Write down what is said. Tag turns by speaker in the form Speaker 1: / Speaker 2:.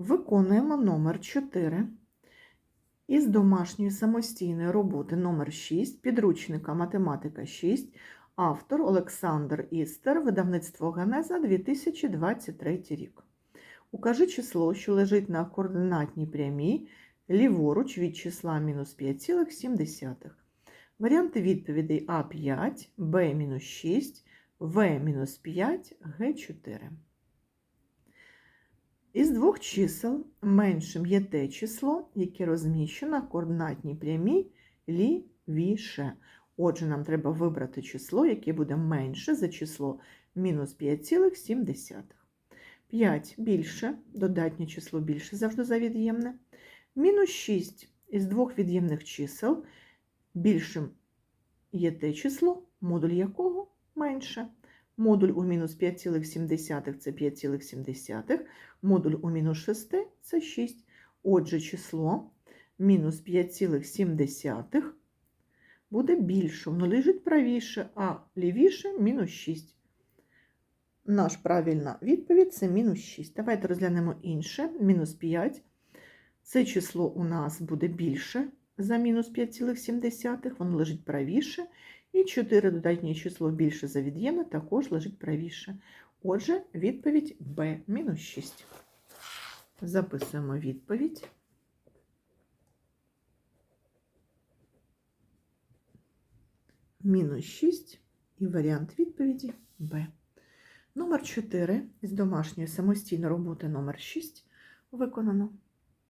Speaker 1: Виконуємо номер 4 із домашньої самостійної роботи номер 6 підручника Математика 6, автор Олександр Істер, видавництво Генеза 2023 рік. Укажи число, що лежить на координатній прямій ліворуч від числа мінус 5,7. Варіанти відповідей А5, Б-6, В-5, Г4. Із двох чисел меншим є те число, яке розміщено на координатній прямій лівіше. Отже, нам треба вибрати число, яке буде менше за число мінус 5,7. 5 більше, додатнє число більше завжди за від'ємне. Мінус 6 із двох від'ємних чисел більшим є те число, модуль якого менше. Модуль у мінус 5,7 це 5,7, модуль у мінус 6 це 6. Отже, число мінус 5,7 буде більше, воно лежить правіше, а лівіше мінус 6. Наш правильна відповідь це мінус 6. Давайте розглянемо інше. Мінус 5. Це число у нас буде більше за мінус 5,7, воно лежить правіше. І 4 додатнє число більше за від'ємне також лежить правіше. Отже, відповідь Б мінус 6. Записуємо відповідь. Мінус 6 і варіант відповіді Б. Номер 4 із домашньої самостійної роботи номер 6 виконано.